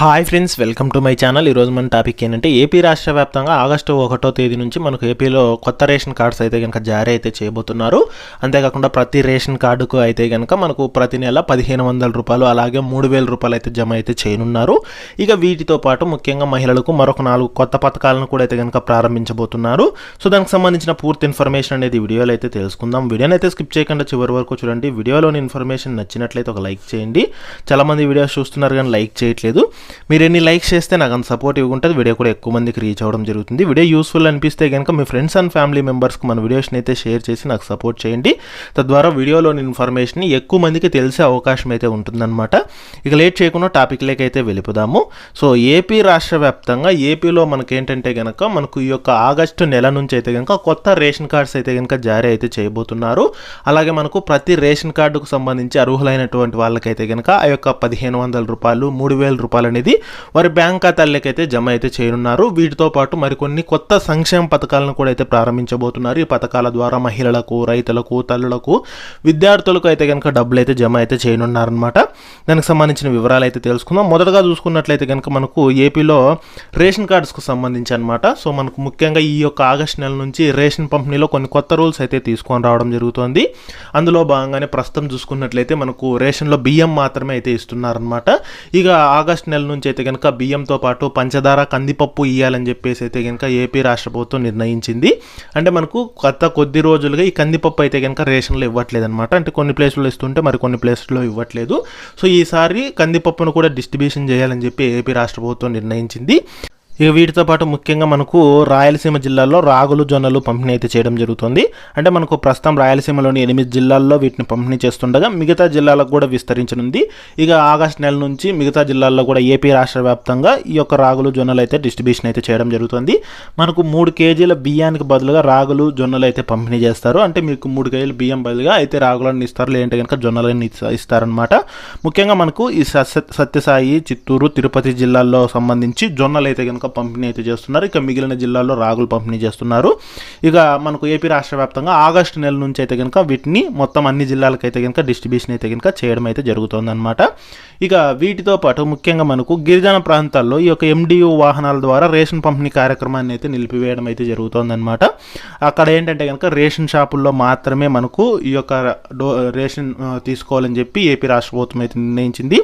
Hi friends welcome to my channel ఈరోజు మన topic ఏంటంటే ఏపీ రాష్ట్ర వ్యాప్తంగా ఆగస్టు ఒకటో తేదీ నుంచి మనకు ఏపీలో కొత్త రేషన్ కార్డ్స్ అయితే కనుక జారీ అయితే చేయబోతున్నారు. అంతేకాకుండా ప్రతి రేషన్ కార్డుకు అయితే కనుక మనకు ప్రతి నెల పదిహేను వందల రూపాయలు అలాగే మూడు వేల రూపాయలు అయితే జమ అయితే చేయనున్నారు. ఇక వీటితో పాటు ముఖ్యంగా మహిళలకు మరొక నాలుగు కొత్త పథకాలను కూడా అయితే కనుక ప్రారంభించబోతున్నారు. సో దానికి సంబంధించిన పూర్తి ఇన్ఫర్మేషన్ అనేది వీడియోలో అయితే తెలుసుకుందాం. వీడియోని అయితే స్కిప్ చేయకుండా చివరి వరకు చూడండి. వీడియోలోని ఇన్ఫర్మేషన్ నచ్చినట్లయితే ఒక లైక్ చేయండి. చాలామంది వీడియోస్ చూస్తున్నారు కానీ లైక్ చేయట్లేదు. మీరు ఎన్ని లైక్స్ చేస్తే నాకు అంత సపోర్టివ్గా ఉంటుంది. వీడియో కూడా ఎక్కువ మందికి రీచ్ అవ్వడం జరుగుతుంది. వీడియో యూస్ఫుల్ అనిపిస్తే కనుక మీ ఫ్రెండ్స్ అండ్ ఫ్యామిలీ మెంబర్స్కి మన వీడియోస్ని అయితే షేర్ చేసి నాకు సపోర్ట్ చేయండి. తద్వారా వీడియోలోని ఇన్ఫర్మేషన్ ఎక్కువ మందికి తెలిసే అవకాశం అయితే ఉంటుందన్నమాట. ఇక లేట్ చేయకుండా టాపిక్లోకి అయితే వెళ్ళిపోదాము. సో ఏపీ రాష్ట్ర వ్యాప్తంగా ఏపీలో మనకేంటంటే కనుక మనకు ఈ యొక్క ఆగస్టు నెల నుంచి అయితే కనుక కొత్త రేషన్ కార్డ్స్ అయితే కనుక జారీ అయితే చేయబోతున్నారు. అలాగే మనకు ప్రతి రేషన్ కార్డుకు సంబంధించి అర్హులైనటువంటి వాళ్ళకైతే కనుక ఆ యొక్క పదిహేను వందల రూపాయలు మూడు వేల రూపాయలు అనేది వారి బ్యాంక్ ఖాతాలకైతే జమ అయితే చేయనున్నారు. వీటితో పాటు మరికొన్ని కొత్త సంక్షేమ పథకాలను కూడా అయితే ప్రారంభించబోతున్నారు. ఈ పథకాల ద్వారా మహిళలకు రైతులకు తల్లులకు విద్యార్థులకు అయితే కనుక డబ్బులు అయితే జమ అయితే చేయనున్నారనమాట దానికి సంబంధించిన వివరాలు అయితే తెలుసుకుందాం. మొదటగా చూసుకున్నట్లయితే కనుక మనకు ఏపీలో రేషన్ కార్డ్స్కు సంబంధించి అనమాట సో మనకు ముఖ్యంగా ఈ యొక్క ఆగస్ట్ నెల నుంచి రేషన్ పంపిణీలో కొన్ని కొత్త రూల్స్ అయితే తీసుకొని రావడం జరుగుతోంది. అందులో భాగంగానే ప్రస్తుతం చూసుకున్నట్లయితే మనకు రేషన్లో బియ్యం మాత్రమే అయితే ఇస్తున్నారనమాట ఇక ఆగస్ట్ నెల నుంచి అయితే కనుక బియ్యంతో పాటు పంచదార కందిపప్పు ఇవ్వాలని చెప్పేసి అయితే కనుక ఏపీ రాష్ట్ర ప్రభుత్వం నిర్ణయించింది. అంటే మనకు గత కొద్ది రోజులుగా ఈ కందిపప్పు అయితే కనుక రేషన్లో ఇవ్వట్లేదు అనమాట అంటే కొన్ని ప్లేసుల్లో ఇస్తుంటే మరి కొన్ని ప్లేసుల్లో ఇవ్వట్లేదు. సో ఈసారి కందిపప్పును కూడా డిస్ట్రిబ్యూషన్ చేయాలని చెప్పి ఏపీ రాష్ట్ర ప్రభుత్వం నిర్ణయించింది. ఇక వీటితో పాటు ముఖ్యంగా మనకు రాయలసీమ జిల్లాలో రాగులు జొన్నలు పంపిణీ అయితే చేయడం జరుగుతుంది. అంటే మనకు ప్రస్తుతం రాయలసీమలోని ఎనిమిది జిల్లాల్లో వీటిని పంపిణీ చేస్తుండగా మిగతా జిల్లాలకు కూడా విస్తరించనుంది. ఇక ఆగస్ట్ నెల నుంచి మిగతా జిల్లాల్లో కూడా ఏపీ రాష్ట్ర వ్యాప్తంగా ఈ యొక్క రాగులు జొన్నలు అయితే డిస్ట్రిబ్యూషన్ అయితే చేయడం జరుగుతుంది. మనకు మూడు కేజీల బియ్యానికి బదులుగా రాగులు జొన్నలు అయితే పంపిణీ చేస్తారు. అంటే మీకు మూడు కేజీల బియ్యం బదులుగా అయితే రాగులను ఇస్తారు. లేదంటే కనుక జొన్నలను ఇస్తారనమాట ముఖ్యంగా మనకు ఈ సత్య సత్యసాయి చిత్తూరు తిరుపతి జిల్లాల్లో సంబంధించి జొన్నలు అయితే కనుక పంపిణీ అయితే చేస్తున్నారు. ఇక మిగిలిన జిల్లాల్లో రాగులు పంపిణీ చేస్తున్నారు. ఇక మనకు ఏపీ రాష్ట్ర వ్యాప్తంగా ఆగస్టు నెల నుంచి అయితే కనుక వీటిని మొత్తం అన్ని జిల్లాలకు అయితే కనుక డిస్ట్రిబ్యూషన్ అయితే కనుక చేయడం అయితే జరుగుతుందన్నమాట. ఇక వీటితో పాటు ముఖ్యంగా మనకు గిరిజన ప్రాంతాల్లో ఈ యొక్క ఎండియు వాహనాల ద్వారా రేషన్ పంపిణీ కార్యక్రమాన్ని అయితే నిలిపివేయడం అయితే జరుగుతుందన్నమాట. అక్కడ ఏంటంటే కనుక రేషన్ షాపుల్లో మాత్రమే మనకు ఈ యొక్క డో రేషన్ తీసుకోవాలని చెప్పి ఏపీ రాష్ట్ర ప్రభుత్వం అయితే నిర్ణయించింది.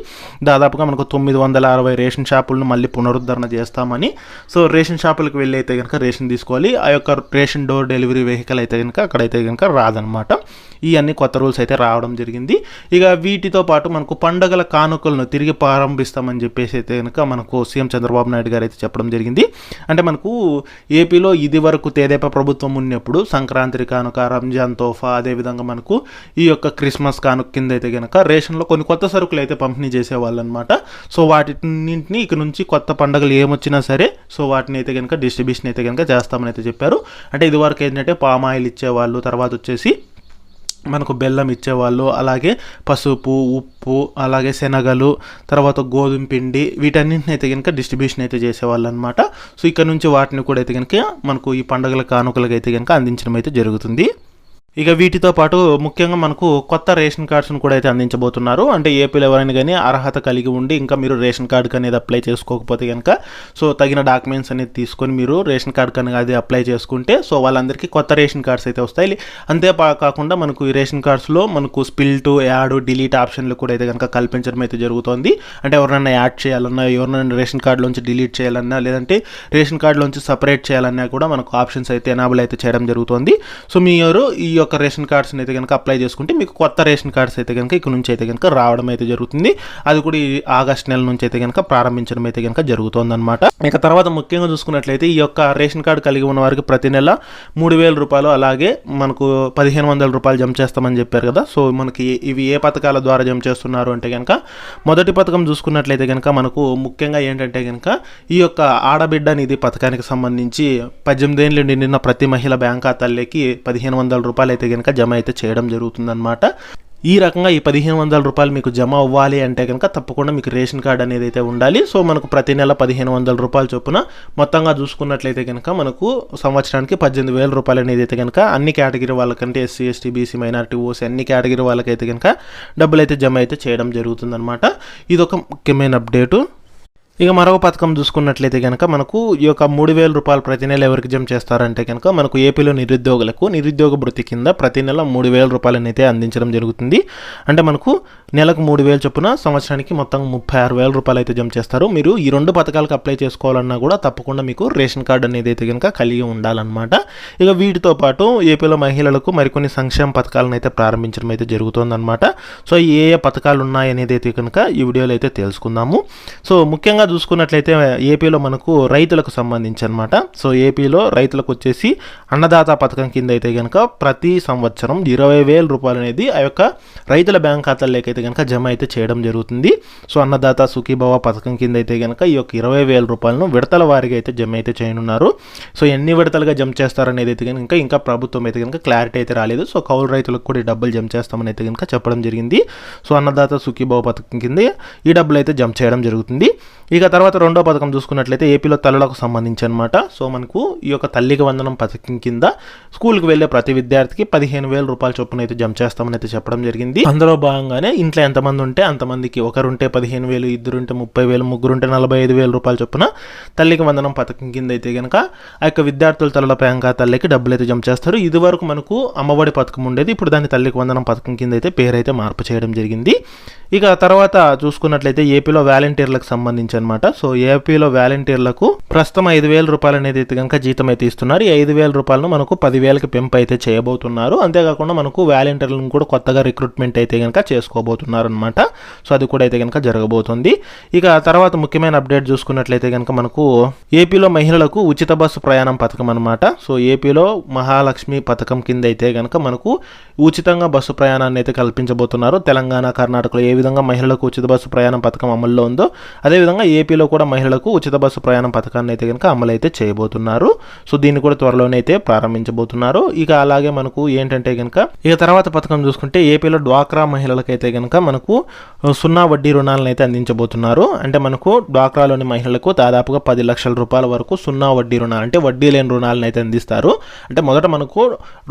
దాదాపుగా మనకు తొమ్మిది వందల అరవై రేషన్ షాపులను మళ్ళీ పునరుద్ధరణ చేస్తామని సో రేషన్ షాపులకు వెళ్ళి అయితే కనుక రేషన్ తీసుకోవాలి. ఆ యొక్క రేషన్ డోర్ డెలివరీ వెహికల్ అయితే కనుక అక్కడైతే కనుక రాదనమాట ఈ అన్ని కొత్త రూల్స్ అయితే రావడం జరిగింది. ఇక వీటితో పాటు మనకు పండగల కానుకలను తిరిగి ప్రారంభిస్తామని చెప్పేసి అయితే కనుక మనకు సీఎం చంద్రబాబు నాయుడు గారు అయితే చెప్పడం జరిగింది. అంటే మనకు ఏపీలో ఇది వరకు తేదేపా ప్రభుత్వం ఉన్నప్పుడు సంక్రాంతి కానుక రంజాన్ తోఫా అదేవిధంగా మనకు ఈ యొక్క క్రిస్మస్ కానుక కింద అయితే కనుక రేషన్లో కొన్ని కొత్త సరుకులు అయితే పంపిణీ చేసేవాళ్ళు అనమాట సో వాటిన్నింటిని ఇక నుంచి కొత్త పండుగలు ఏమొచ్చినా సరే సో వాటిని అయితే కనుక డిస్ట్రిబ్యూషన్ అయితే కనుక చేస్తామని అయితే చెప్పారు. అంటే ఇది వరకు ఏంటంటే పామ్ ఆయిల్ ఇచ్చేవాళ్ళు తర్వాత వచ్చేసి మనకు బెల్లం ఇచ్చేవాళ్ళు అలాగే పసుపు ఉప్పు అలాగే శనగలు తర్వాత గోధుమ పిండి వీటన్నింటిని అయితే కనుక డిస్ట్రిబ్యూషన్ అయితే చేసేవాళ్ళు అనమాట సో ఇక్కడ నుంచి వాటిని కూడా అయితే కనుక మనకు ఈ పండుగల కానుకలకు అయితే కనుక అందించడం అయితే జరుగుతుంది. ఇక వీటితో పాటు ముఖ్యంగా మనకు కొత్త రేషన్ కార్డ్స్ను కూడా అయితే అందించబోతున్నారు. అంటే ఏపీలో ఎవరైనా కానీ అర్హత కలిగి ఉండి ఇంకా మీరు రేషన్ కార్డుకి అనేది అప్లై చేసుకోకపోతే కనుక సో తగిన డాక్యుమెంట్స్ అనేది తీసుకొని మీరు రేషన్ కార్డు కనుక అది అప్లై చేసుకుంటే సో వాళ్ళందరికీ కొత్త రేషన్ కార్డ్స్ అయితే వస్తాయి. అంతే కాకుండా మనకు ఈ రేషన్ కార్డ్స్లో మనకు స్పిల్ టు యాడ్ డిలీట్ ఆప్షన్లు కూడా అయితే కనుక కల్పించడం అయితే జరుగుతోంది. అంటే ఎవరైనా యాడ్ చేయాలన్నా ఎవరైనా రేషన్ కార్డులోంచి డిలీట్ చేయాలన్నా లేదంటే రేషన్ కార్డులోంచి సపరేట్ చేయాలన్నా కూడా మనకు ఆప్షన్స్ అయితే ఎనాబుల్ అయితే చేయడం జరుగుతుంది. సో మీరు ఈ యొక్క రేషన్ కార్డ్స్ని అయితే కనుక అప్లై చేసుకుంటే మీకు కొత్త రేషన్ కార్డ్స్ అయితే కనుక ఇక్కడ నుంచి అయితే కనుక రావడం అయితే జరుగుతుంది. అది కూడా ఈ ఆగస్ట్ నెల నుంచి అయితే కనుక ప్రారంభించడం అయితే కనుక జరుగుతుందన్నమాట. ఇక తర్వాత ముఖ్యంగా చూసుకున్నట్లయితే ఈ యొక్క రేషన్ కార్డు కలిగి ఉన్న వారికి ప్రతి నెల మూడు వేల రూపాయలు అలాగే మనకు పదిహేను వందల రూపాయలు జమ చేస్తామని చెప్పారు కదా. సో మనకి ఇవి ఏ పథకాల ద్వారా జమ చేస్తున్నారు అంటే కనుక మొదటి పథకం చూసుకున్నట్లయితే కనుక మనకు ముఖ్యంగా ఏంటంటే కనుక ఈ యొక్క ఆడబిడ్డ నిధి పథకానికి సంబంధించి పద్దెనిమిది ఏళ్ళు నిండిన ప్రతి మహిళ బ్యాంక్ ఖాతాల్లోకి పదిహేను వందల రూపాయలు అయితే కనుక జమ అయితే చేయడం జరుగుతుందన్నమాట. ఈ రకంగా ఈ పదిహేను వందల రూపాయలు మీకు జమ అవ్వాలి అంటే కనుక తప్పకుండా మీకు రేషన్ కార్డ్ అనేది అయితే ఉండాలి. సో మనకు ప్రతి నెల పదిహేను వందల రూపాయల చొప్పున మొత్తంగా చూసుకున్నట్లయితే కనుక మనకు సంవత్సరానికి పద్దెనిమిది వేల రూపాయలు అనేది అయితే కనుక అన్ని కేటగిరీ వాళ్ళకంటే SC ST BC minority OC అన్ని కేటగిరీ వాళ్ళకైతే కనుక డబ్బులు అయితే జమ అయితే చేయడం జరుగుతుందన్నమాట. ఇది ఒక ముఖ్యమైన అప్డేటు. ఇక మరొక పథకం చూసుకున్నట్లయితే కనుక మనకు ఈ యొక్క మూడు వేల రూపాయలు ప్రతి నెల ఎవరికి జమ చేస్తారంటే కనుక మనకు ఏపీలో నిరుద్యోగులకు నిరుద్యోగ భృతి కింద ప్రతి నెల మూడు వేల రూపాయలను అయితే అందించడం జరుగుతుంది. అంటే మనకు నెలకు మూడు వేలు చొప్పున సంవత్సరానికి మొత్తం ముప్పై ఆరు వేల రూపాయలు అయితే జమ చేస్తారు. మీరు ఈ రెండు పథకాలకు అప్లై చేసుకోవాలన్నా కూడా తప్పకుండా మీకు రేషన్ కార్డు అనేది అయితే కనుక కలిగి ఉండాలన్నమాట. ఇక వీటితో పాటు ఏపీలో మహిళలకు మరికొన్ని సంక్షేమ పథకాలను అయితే ప్రారంభించడం అయితే జరుగుతుందన్నమాట. సో ఏ ఏ పథకాలు ఉన్నాయనేది అయితే కనుక ఈ వీడియోలో అయితే తెలుసుకుందాము. సో ముఖ్యంగా చూసుకున్నట్లయితే ఏపీలో మనకు రైతులకు సంబంధించి అనమాట సో ఏపీలో రైతులకు వచ్చేసి అన్నదాత పథకం కింద అయితే కనుక ప్రతి సంవత్సరం ఇరవై వేల రూపాయలు అనేది ఆ యొక్క రైతుల బ్యాంక్ ఖాతాల్లోకి అయితే కనుక జమ అయితే చేయడం జరుగుతుంది. సో అన్నదాత సుఖీభవ పథకం కింద అయితే కనుక ఈ యొక్క ఇరవై వేల రూపాయలను విడతల వారిగా అయితే జమ అయితే చేయనున్నారు. సో ఎన్ని విడతలుగా జమ చేస్తారనేది అయితే కనుక ఇంకా ప్రభుత్వం అయితే కనుక క్లారిటీ అయితే రాలేదు. సో కౌలు రైతులకు కూడా ఈ డబ్బులు జమ చేస్తామని అయితే కనుక చెప్పడం జరిగింది. సో అన్నదాత సుఖీభవ పథకం కింద ఈ డబ్బులు అయితే జమ చేయడం జరుగుతుంది. ఇక తర్వాత రెండో పథకం చూసుకున్నట్లయితే ఏపీలో తల్లులకు సంబంధించి అనమాట సో మనకు ఈ యొక్క తల్లికి వందనం పథకం కింద స్కూల్కి వెళ్ళే ప్రతి విద్యార్థికి పదిహేను వేల రూపాయల చొప్పున అయితే జమ చేస్తామని అయితే చెప్పడం జరిగింది. అందులో భాగంగానే ఇంట్లో ఎంతమంది ఉంటే అంతమందికి ఒకరుంటే పదిహేను వేలు ఇద్దరుంటే ముప్పై వేలు ముగ్గురుంటే నలభై ఐదు వేల రూపాయల చొప్పున తల్లికి వందనం పథకం కింద అయితే కనుక ఆ యొక్క విద్యార్థుల తల్లుల బ్యాంక్ తల్లికి డబ్బులు అయితే జమ చేస్తారు. ఇది వరకు మనకు అమ్మఒడి పథకం ఉండేది. ఇప్పుడు దాన్ని తల్లికి వందనం పథకం కింద అయితే పేరైతే మార్పు చేయడం జరిగింది. ఇక తర్వాత చూసుకున్నట్లయితే ఏపీలో వాలంటీర్లకు సంబంధించి అనమాట సో ఏపీలో వాలంటీర్లకు ప్రస్తుతం ఐదు వేల రూపాయలు అనేది అయితే కనుక జీతం అయితే ఇస్తున్నారు. ఈ ఐదు వేల రూపాయలను మనకు పదివేలకి పెంపు అయితే చేయబోతున్నారు. అంతేకాకుండా మనకు వాలంటీర్లను కూడా కొత్తగా రిక్రూట్మెంట్ అయితే కనుక చేసుకోబోతున్నారు అనమాట సో అది కూడా అయితే కనుక జరగబోతుంది. ఇక తర్వాత ముఖ్యమైన అప్డేట్ చూసుకున్నట్లయితే కనుక మనకు ఏపీలో మహిళలకు ఉచిత బస్సు ప్రయాణం పథకం అనమాట. సో ఏపీలో మహాలక్ష్మి పథకం కింద అయితే కనుక మనకు ఉచితంగా బస్సు ప్రయాణాన్ని అయితే కల్పించబోతున్నారు. తెలంగాణ కర్ణాటకలో ఏ విధంగా మహిళలకు ఉచిత బస్సు ప్రయాణం పథకం అమల్లో ఉందో అదేవిధంగా ఏపీలో కూడా మహిళలకు ఉచిత బస్సు ప్రయాణం పథకాన్ని అయితే కనుక అమలు అయితే చేయబోతున్నారు. సో దీన్ని కూడా త్వరలోనే అయితే ప్రారంభించబోతున్నారు. ఇక అలాగే మనకు ఏంటంటే కనుక ఇక తర్వాత పథకం చూసుకుంటే ఏపీలో డ్వాక్రా మహిళలకైతే కనుక మనకు సున్నా వడ్డీ రుణాలను అయితే అందించబోతున్నారు. అంటే మనకు డ్వాక్రాలోని మహిళలకు దాదాపుగా పది లక్షల రూపాయల వరకు సున్నా వడ్డీ రుణాలు అంటే వడ్డీ లేని రుణాలను అయితే అందిస్తారు. అంటే మొదట మనకు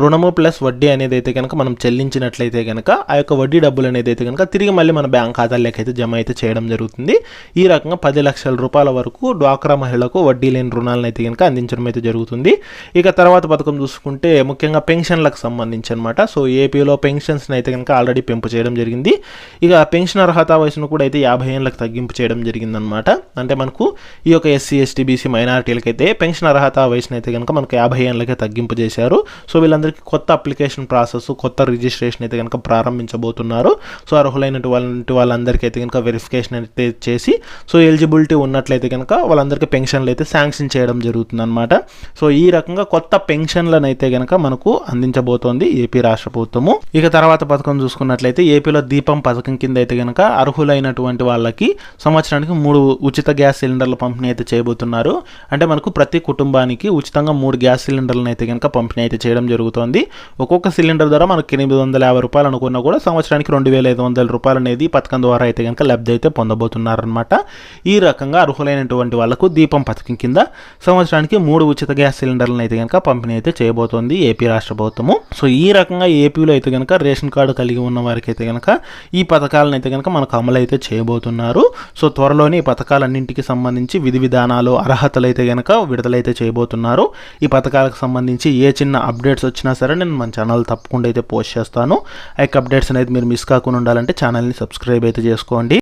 రుణము ప్లస్ వడ్డీ అనేది అయితే కనుక మనం చెల్లించినట్లయితే కనుక ఆ యొక్క వడ్డీ డబ్బులు అనేది అయితే కనుక తిరిగి మళ్ళీ మన బ్యాంక్ ఖాతాల్లోకి అయితే జమ అయితే చేయడం జరుగుతుంది. ఈ రకంగా పది లక్షల రూపాయల వరకు డ్వాక్రా మహిళలకు వడ్డీ లేని రుణాలను అయితే కనుక అందించడం అయితే జరుగుతుంది. ఇక తర్వాత పథకం చూసుకుంటే ముఖ్యంగా పెన్షన్లకు సంబంధించి అనమాట సో ఏపీలో పెన్షన్స్ని అయితే కనుక ఆల్రెడీ పెంపు చేయడం జరిగింది. ఇక పెన్షన్ అర్హత వయసును కూడా అయితే యాభై ఏళ్ళకి తగ్గింపు చేయడం జరిగిందనమాట. అంటే మనకు ఈ యొక్క ఎస్సీ ఎస్టీ బీసీ మైనారిటీలకి అయితే పెన్షన్ అర్హత వయసును అయితే కనుక మనకు యాభై ఏళ్ళకే తగ్గింపు చేశారు. సో వీళ్ళందరికీ కొత్త అప్లికేషన్ ప్రాసెస్ కొత్త రిజిస్ట్రేషన్ అయితే కనుక ప్రారంభించబోతున్నారు. సో అర్హులైనటువంటి వాళ్ళందరికీ అయితే కనుక వెరిఫికేషన్ అయితే చేసి సో ఎలిజిబిలిటీ ఉన్నట్లయితే కనుక వాళ్ళందరికీ పెన్షన్లు అయితే శాంక్షన్ చేయడం జరుగుతుంది అనమాట సో ఈ రకంగా కొత్త పెన్షన్లను అయితే కనుక మనకు అందించబోతోంది ఏపీ రాష్ట్ర ప్రభుత్వము. ఇక తర్వాత పథకం చూసుకున్నట్లయితే ఏపీలో దీపం పథకం కింద అయితే కనుక అర్హులైనటువంటి వాళ్ళకి సంవత్సరానికి మూడు ఉచిత గ్యాస్ సిలిండర్ల పంపిణీ అయితే చేయబోతున్నారు. అంటే మనకు ప్రతి కుటుంబానికి ఉచితంగా మూడు గ్యాస్ సిలిండర్లను అయితే కనుక పంపిణీ అయితే చేయడం జరుగుతోంది. ఒక్కొక్క సిలిండర్ ద్వారా మనకు ఎనిమిది వందల యాభై రూపాయలు అనుకున్నా కూడా సంవత్సరానికి రెండు వేల ఐదు వందల రూపాయలు అనేది ఈ పథకం ద్వారా అయితే కనుక లబ్ధి అయితే పొందబోతున్నారనమాట ఈ రకంగా అర్హులైనటువంటి వాళ్ళకు దీపం పథకం కింద సంవత్సరానికి మూడు ఉచిత గ్యాస్ సిలిండర్లను అయితే కనుక పంపిణీ అయితే చేయబోతోంది ఏపీ రాష్ట్ర ప్రభుత్వము. సో ఈ రకంగా ఏపీలో అయితే కనుక రేషన్ కార్డు కలిగి ఉన్న వారికి అయితే కనుక ఈ పథకాలను అయితే కనుక మనకు అమలు అయితే చేయబోతున్నారు. సో త్వరలోనే ఈ పథకాలన్నింటికి సంబంధించి విధి విధానాలు అర్హతలు అయితే కనుక విడుదలైతే చేయబోతున్నారు. ఈ పథకాలకు సంబంధించి ఏ చిన్న అప్డేట్స్ వచ్చినా సరే నేను మన ఛానల్ తప్పకుండా అయితే పోస్ట్ చేస్తాను. ఆ యొక్క అప్డేట్స్ అనేది మీరు మిస్ కాకుండా ఉండాలంటే ఛానల్ని సబ్స్క్రైబ్ అయితే చేసుకోండి.